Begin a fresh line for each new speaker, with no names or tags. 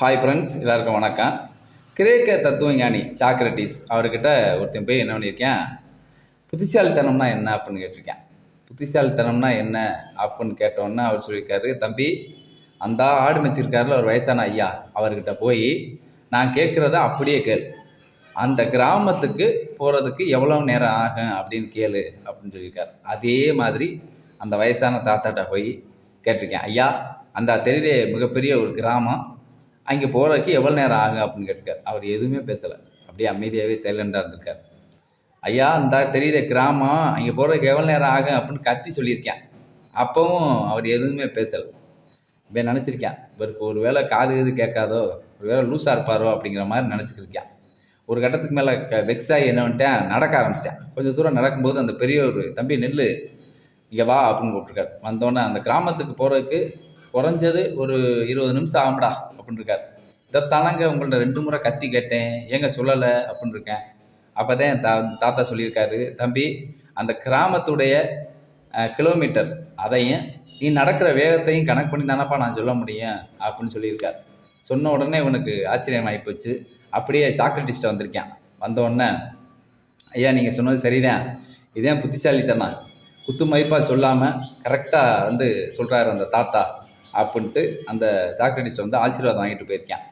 Hi friends எல்லாருக்கும் வணக்கம். கிரேக்க தத்துவ ஞானி சாக்ரட்டிஸ் அவர்கிட்ட ஒருத்தன் போய் என்ன பண்ணியிருக்கேன்? புத்திசாலித்தனம்னா என்ன அப்படின்னு கேட்டிருக்கேன். புத்திசாலித்தனம்னா என்ன அப்படின்னு கேட்டோன்னே அவர் சொல்லியிருக்காரு தம்பி அந்த ஆடு மேய்ச்சிருக்காருல ஒரு வயசான ஐயா அவர்கிட்ட போய் நான் கேட்குறத அப்படியே கேள். அந்த கிராமத்துக்கு போகிறதுக்கு எவ்வளோ நேரம் ஆகும் அப்படின்னு கேளு அப்படின்னு சொல்லியிருக்காரு. அதே மாதிரி அந்த வயசான தாத்தாட்ட போய் கேட்டிருக்கேன். ஐயா அந்த தெரிதே மிகப்பெரிய ஒரு கிராமம். அங்கே போகிறதுக்கு எவ்வளோ நேரம் ஆகும் அப்படின்னு கேட்டிருக்காரு. அவர் எதுவுமே பேசலை. அப்படியே அமைதியாகவே சைலண்டாக இருந்திருக்காரு. ஐயா அந்த தெரியுத கிராமம் அங்கே போகிறதுக்கு எவ்வளோ நேரம் ஆகும் அப்படின்னு கத்தி சொல்லியிருக்கேன். அப்போவும் அவர் எதுவுமே பேசலை. இப்போ நினச்சிருக்கேன். இவருக்கு ஒரு வேளை காது இது கேட்காதோ ஒரு வேளை லூஸாக இருப்பாரோ அப்படிங்கிற மாதிரி நினச்சிருக்கேன். ஒரு கட்டத்துக்கு மேலே க வெக்ஸாகி என்ன பண்ணிட்டேன் நடக்க ஆரம்பிச்சிட்டேன். கொஞ்சம் தூரம் நடக்கும்போது அந்த பெரிய ஒரு தம்பி நெல் இங்கே வா அப்படின்னு கூப்பிட்ருக்காரு வந்தோடனே அந்த கிராமத்துக்கு போகிறதுக்கு குறைஞ்சது ஒரு இருபது நிமிஷம் ஆகும்டா அப்படின்னு இருக்காரு இதைத்தானங்க உங்கள்ட்ட ரெண்டு முறை கத்தி கேட்டேன். ஏங்க சொல்லலை அப்படின்னு இருக்கேன் அப்போ தான் என் தா தாத்தா சொல்லியிருக்காரு தம்பி அந்த கிராமத்துடைய கிலோமீட்டர் அதையும் நீ நடக்கிற வேகத்தையும் கணக்கு பண்ணி தானப்பா நான் சொல்ல முடியும் அப்படின்னு சொல்லியிருக்கார். சொன்ன உடனே இவனுக்கு ஆச்சரியம் ஆகிப்போச்சு அப்படியே சாக்ரட்டிஸ்ட்டை வந்திருக்கேன். வந்த உடனே ஐயா நீங்கள் சொன்னது சரிதான். இதே புத்திசாலித்தனா குத்து மதிப்பாக சொல்லாமல் கரெக்டாக வந்து சொல்கிறாரு அந்த தாத்தா. அப்படின்ட்டு அந்த சாக்ரட்டிஸ்ட் வந்து ஆசீர்வாதம் வாங்கிட்டு போயிருக்கேன்.